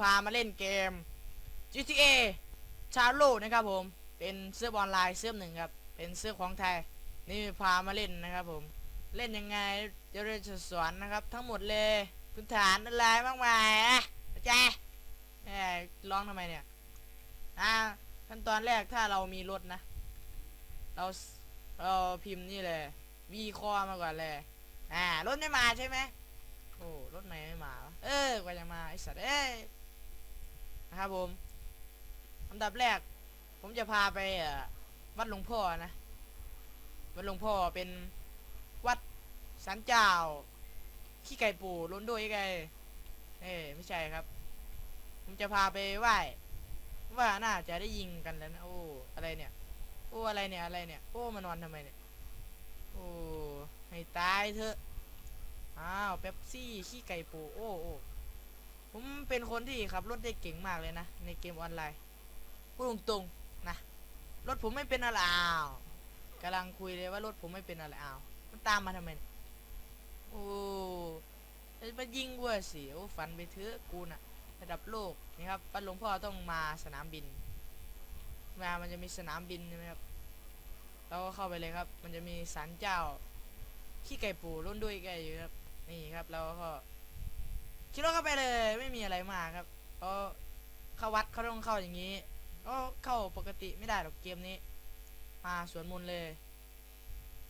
พามาเล่นเกม GTA ชาโลนะครับผม เป็นเสื้อออนไลน์เสื้อหนึ่งครับ เป็นเสื้อของไทย นี่พามาเล่นนะครับผม เล่นยังไงเดี๋ยวเราจะสอนนะครับ ทั้งหมดเลยพื้นฐานอะไรมากมายอะแจ๊แหมร้องทำไมเนี่ยอ่าขั้นตอนแรกถ้าเรามีรถนะ เราเราพิมพ์นี่เลยวีคอมาก่อนเลยอ่ารถไม่มาใช่ไหมโอ้รถไหนไม่มาวะเออกว่าจะมาไอสัตว์เอ้ นะครับผมอันดับแรก ผมจะพาไปวัดหลวงพ่อนะ วัดหลวงพ่อเป็นวัดสันเจ้า ขี้ไก่ปู่ล้นด้วยไก่เอ้ไม่ใช่ครับ ผมจะพาไปไหว้ว่าน่าจะได้ยิงกันแล้วนะโอ้อะไรเนี่ย โอ้อะไรเนี่ยอะไรเนี่ย โอ้มานอนทำไมเนี่ย โอ้ให้ตายเถอะอ้าวเป๊ปซี่ขี้ไก่ปูโอ้โอ้ ผมเป็นคนที่ขับรถได้เก่งมากเลยนะ ในเกมออนไลน์พูดตรงๆนะรถผมไม่เป็นอะไรอ้าวกำลังคุยเลยว่ารถผมไม่เป็นอะไรอ้าวมันตามมาทำไมโอ้จะมายิงกูอะสิโอ้ฝันไปเถอะกูน่ะ ระดับโลกนี่ครับปันหลวงพ่อต้องมาสนามบินมามันจะมีสนามบินใช่ไหมครับเราก็เข้าไปเลยครับ มันจะมีศาลเจ้าขี้ไก่ปูรุ่นด้วยไก่อยู่ครับนี่ครับเราก็ คิดว่าเข้าไปเลยไม่มีอะไรมากครับเพราะเข้าวัดเขาต้องเข้าอย่างนี้ก็เข้าปกติไม่ได้หรอกเกมนี้ มาสวนมนเลย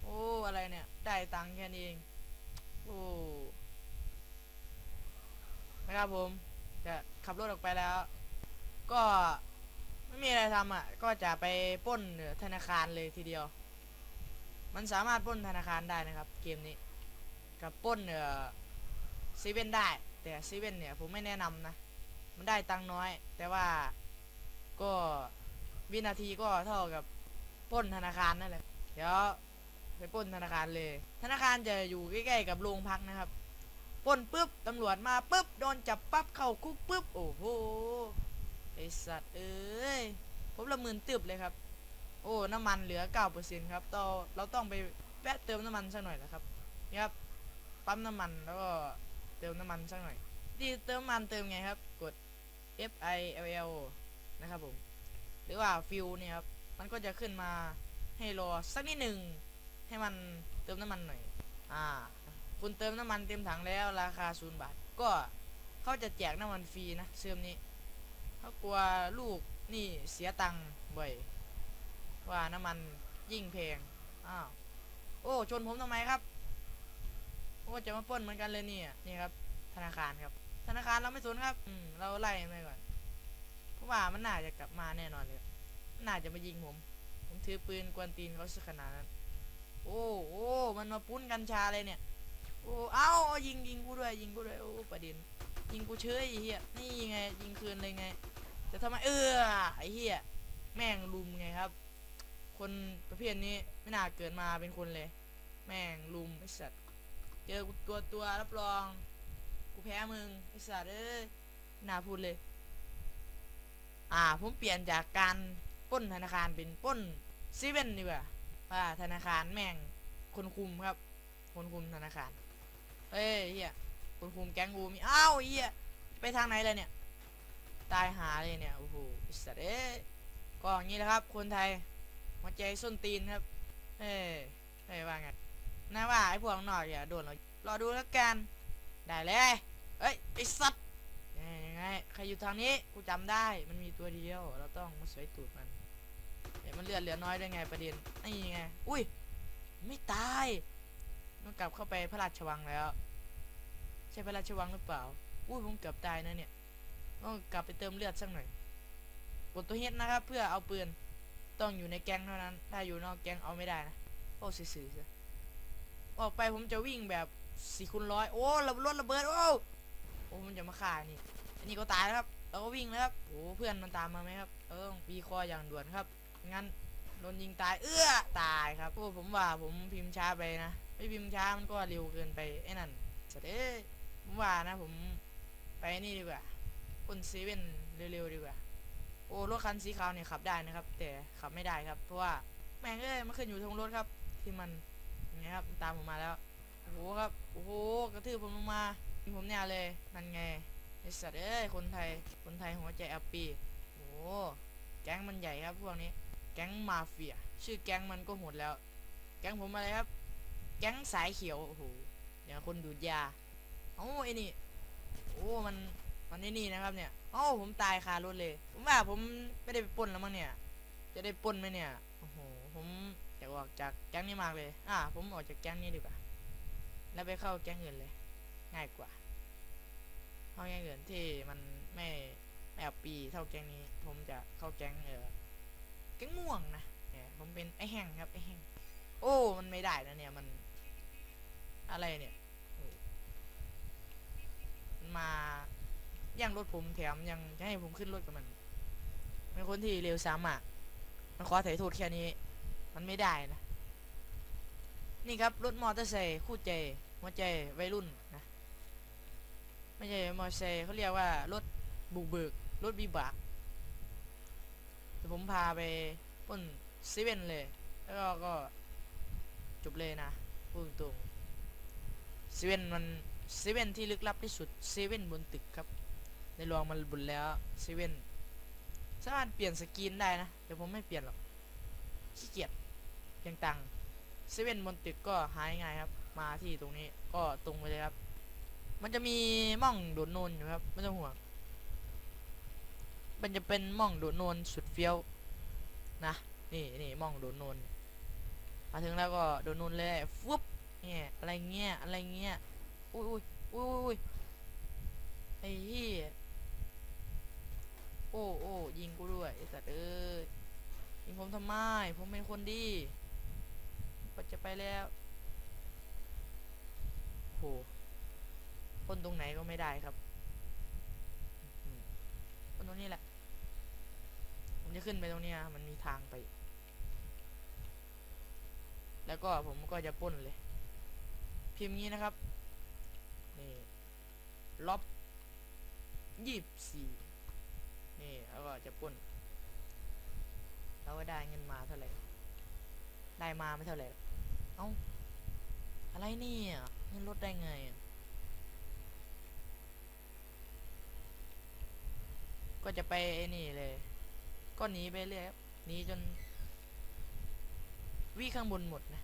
โอ้อะไรเนี่ย ได้ตังค์แค่นี้เองโอ้นะครับผมจะขับรถออกไปแล้ว ก็ไม่มีอะไรทำอะ ก็จะไปป้นธนาคารเลยทีเดียว มันสามารถป้นธนาคารได้นะครับ เกมนี้ กับป้นเอ่อซีเว่นได้ แต่เซเว่นเนี่ยผมไม่แนะนำนะ มันได้ตังค์น้อย แต่ว่าก็วินาทีก็เท่ากับป้นธนาคารนั่นแหละ เดี๋ยวไปป้นธนาคารเลย ธนาคารจะอยู่ใกล้ๆกับโรงพักนะครับป้นปุ๊บตำรวจมาปุ๊บโดนจับปั๊บเข้าคุกปุ๊บโอ้โหไอสัตว์เอ้ยผมละหมื่นตึบเลยครับ โอ้น้ำมันเหลือเก้าเปอร์เซ็นครับเราเราต้องไปแวะเติมน้ำมันสักหน่อยนะครับนี่ครับปั๊มน้ำมันแล้วก็ เติมน้ำมันสักหน่อยที่เติมน้ำมันเติมไงครับ กด F I L L นะครับผม หรือว่าฟิวเนี่ยครับ มันก็จะขึ้นมาให้รอสักนิดหนึ่งให้มันเติมน้ำมันหน่อย อ่า คุณเติมน้ำมันเต็มถังแล้วราคาศูนย์บาท ก็เขาจะแจกน้ำมันฟรีนะเชื่อมนี้เขากลัวลูกนี่เสียตังค์บ่อยว่าน้ำมันยิ่งแพง อ้าว โอ้ ชนผมทำไมครับ โอ้จะมาปล้นเหมือนกันเลยเนี่ยนี่ครับ ธนาคารครับ ธนาคารเราไม่สนครับ อืมเราไล่ไปก่อน เพราะว่ามันน่าจะกลับมาแน่นอนเลยมันน่าจะมายิงผม ผมถือปืนกวนตีนเขาสักขนาดนั้น โอ้โอ้มันมาปุ้นกัญชาเลยเนี่ย โอ้เอ้าเอายิงยิงกูด้วย ยิงกูด้วยโอ้ประเด็นยิงกูเฉยไอ้เฮียนี่ไง ยิงคืนเลยไง แต่ทำไมเออไอ้เหี้ยแม่งลุมไงครับ คนประเภทนี้ไม่น่าเกิดมาเป็นคนเลย แม่งลุมไอ้สัตว์ เจอกูตัวตัวรับรอง กูแพ้มึงไอ้สัตว์เอ้ยน่าพูดเลย อ่า ผมเปลี่ยนจากการป้นธนาคารเป็นป้นซีเว่นดีกว่าว่าธนาคารแม่งคนคุมครับ คนคุมธนาคาร เฮ้ยเฮียคนคุมแก๊งกูมีอ้าวเฮียไปทางไหนเลยเนี่ย ตายหาเลยเนี่ย โอ้โหไอ้สัตว์เอ้ยก็อย่างนี้แหละครับ คนไทยหัวใจส้นตีนครับเฮ้ยเฮ้ยว่าไง น่าว่าไอ้พวกข้างนอกอย่าโดนเรารอดูแล้วกัน ได้เลยเฮ้ยไอ้สัตว์ยังไงใครอยู่ทางนี้กูจำได้มันมีตัวเดียว เราต้องมาสวยตูดมันเดี๋ยวมันเลือดเหลือน้อยด้วยไงประเด็นนี่ไงอุ้ยไม่ตายต้องกลับเข้าไปพระราชวังแล้ว ใช่พระราชวังหรือเปล่าอุ้ยผมเกือบตายนะเนี่ยต้องกลับไปเติมเลือดสักหน่อยกดตัวเฮ็ดนะครับ เพื่อเอาปืนต้องอยู่ในแก๊งเท่านั้น ถ้าอยู่นอกแก๊งเอาไม่ได้นะ โอ้สื่อๆ ออกไปผมจะวิ่งแบบสี่คูณร้อยโอ้ระรถระเบิดโอ้โอ้มันจะมาฆ่านี่อันนี้ก็ตายแล้วครับเราก็วิ่งแล้วครับโอ้เพื่อนมันตามมาไหมครับ เออปีคออย่างด่วนครับงั้นโดนยิงตายเอื้อตายครับโอ้ผมว่าผมพิมพ์ช้าไปนะไม่พิมพ์ช้ามันก็เร็วเกินไปไอ้นั่นสเด้ผมว่านะผมไปนี่ดีกว่าคนเซเว่นเร็วๆดีกว่าโอ้รถคันสีขาวเนี่ยขับได้นะครับ แต่ขับไม่ได้ครับ เพราะว่าแม่งเอ้ยมันขึ้นอยู่ตรงรถครับ ที่มัน อย่างครับตามผมมาแล้วโอ้โหครับโอ้โหกระทืบผมลงมายิงผมเนี่ยเลยนั่นไงไอสัตว์เอ้ยคนไทยคนไทยหัวใจอปปีโอ้แก๊งมันใหญ่ครับพวกนี้ แก๊งมาเฟีย ชื่อแก๊งมันก็โหดแล้ว แก๊งผมอะไรครับ แก๊งสายเขียวโอ้โหอย่างคนดูดยาเอ้ไอ้นี่โอ้มันมันไอ้นี่นะครับเนี่ยเอ้าผมตายคารถเลย ผมว่าผมไม่ได้ไปป้นแล้วมั้งเนี่ย จะได้ป้นไหมเนี่ยโอ้โหผม อยากออกจากแก๊งนี้มากเลย อะผมออกจากแก๊งนี้ดีกว่า แล้วไปเข้าแก๊งอื่นเลย ง่ายกว่า เข้าแก๊งอื่นที่มันไม่ไม่อาปีเท่าแก๊งนี้ ผมจะเข้าแก๊งเออ แก๊งม่วงนะเนี่ยผมเป็นไอแห้งครับไอแห้ง โอ้ มันไม่ได้นะเนี่ยมัน อะไรเนี่ยมันมาแย่งรถผมแถมยังจะให้ผมขึ้นรถกับมันเป็นคนที่เร็วซ้ำอะ มันขอถ่โทษแค่นี้ มันไม่ได้นะ นี่ครับ รถมอเตอร์ไซค์คู่ใจหัวใจวัยรุ่นนะไม่ใช่มอเตอร์ไซค์เขาเรียกว่ารถบุกเบิกรถบีบากเดี๋ยวผมพาไปปล้นเซเว่นเลย แล้วก็ก็จบเลยนะพูดตรงเซเว่นมันเซเว่นที่ลึกลับที่สุดเซเว่นบนตึกครับในลองมันบุญแล้วเซเว่นสามารถเปลี่ยนสกรีนได้นะแต่ผมไม่เปลี่ยนหรอกขี้เกียจ เพียงตังเซเว่นบนตึกก็หายง่ายครับ มาที่ตรงนี้ก็ตรงไปเลยครับ มันจะมีม่องโดดโนนอยู่ครับไม่ต้องห่วงมันจะเป็นม่องโดดโนนสุดเฟี้ยวนะนี่นี่ม่องโดดโนนมาถึงแล้วก็โดดโนนเลยฟุบเนี่ยอะไรเงี้ยอะไรเงี้ยอุ้ยอุ้ยอุ้ยอุ้ยไอ้เหี้ยโอ้โอ้ยิงกูด้วยไอ้สัตว์เอ้ยยิงผมทำไมผมเป็นคนดี ปัจะไปแล้วโหคนตรงไหนก็ไม่ได้ครับอืมคนตรงนี้แหละ ผมจะขึ้นไปตรงนี้มันมีทางไป แล้วก็ผมก็จะปล้นเลย พิมพ์งี้นะครับ นี่ล็อบยี่สี่นี่แล้วก็จะปล้นแล้วก็ได้เงินมาเท่าไหร่ ได้มาไม่เท่าไหร่เอ้าอะไรเนี่ยเงินลดได้ไงก็จะไปไอ้นี่เลย ก็หนีไปเรื่อยครับหนีจนวิ่งข้างบนหมดนะ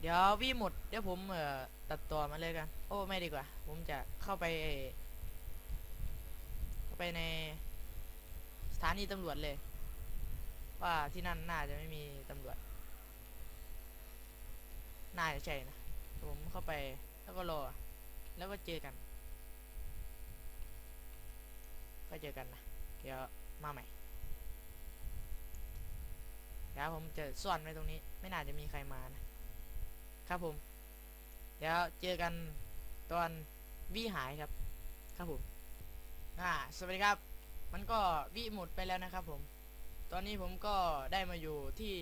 เดี๋ยววิ่หมด เดี๋ยวผมเอ่อตัดต่อมาเลยกัน โอ้ ไม่ดีกว่า ผมจะเข้าไป ไปในสถานีตำรวจเลย ว่าที่นั่นน่าจะไม่มีตำรวจ น่าจะใช่นะ ผมเข้าไปแล้วก็รอ แล้วก็เจอกัน ก็เจอกันนะ เดี๋ยวมาใหม่ เดี๋ยวผมจะซ่อนไว้ตรงนี้ ไม่น่าจะมีใครมานะ ครับผม เดี๋ยวเจอกันตอนวิหายครับ ครับผม อ่าสวัสดีครับ มันก็วิหมดไปแล้วนะครับผม ตอนนี้ผมก็ได้มาอยู่ที่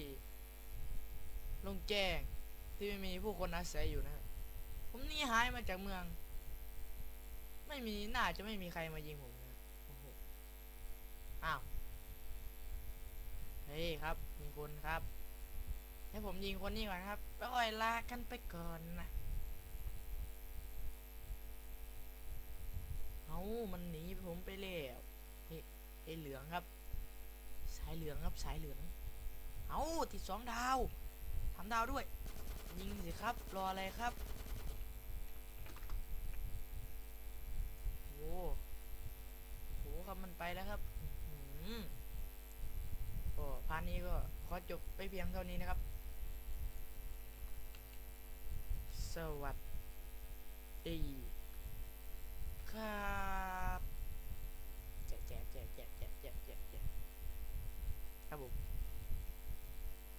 โลงแจ้งที่ไม่มีผู้คนอาศัยอยู่นะครับผมหนี่หายมาจากเมือง ไม่มีน่าจะไม่มีใครมายิงผมนะโอ้โหอ้าวเฮ้ยครับมีคนครับ ให้ผมยิงคนนี้ก่อนครับแล้วอ่อยลากันไปก่อนนะ เอา มันหนีผมไปแล้วนี่ไอเหลืองครับ สายเหลืองครับสายเหลือง เอาติดสองดาวทำดาวด้วย ยิงสิครับ รออะไรครับโอ้โหครับมันไปแล้วครับอื้อหือก็พาร์ทนี้ก็ขอจบไปเพียงเท่านี้นะครับ สวัสดี ครับแจกแจกแจกแจกแจกแจกแจกครับผม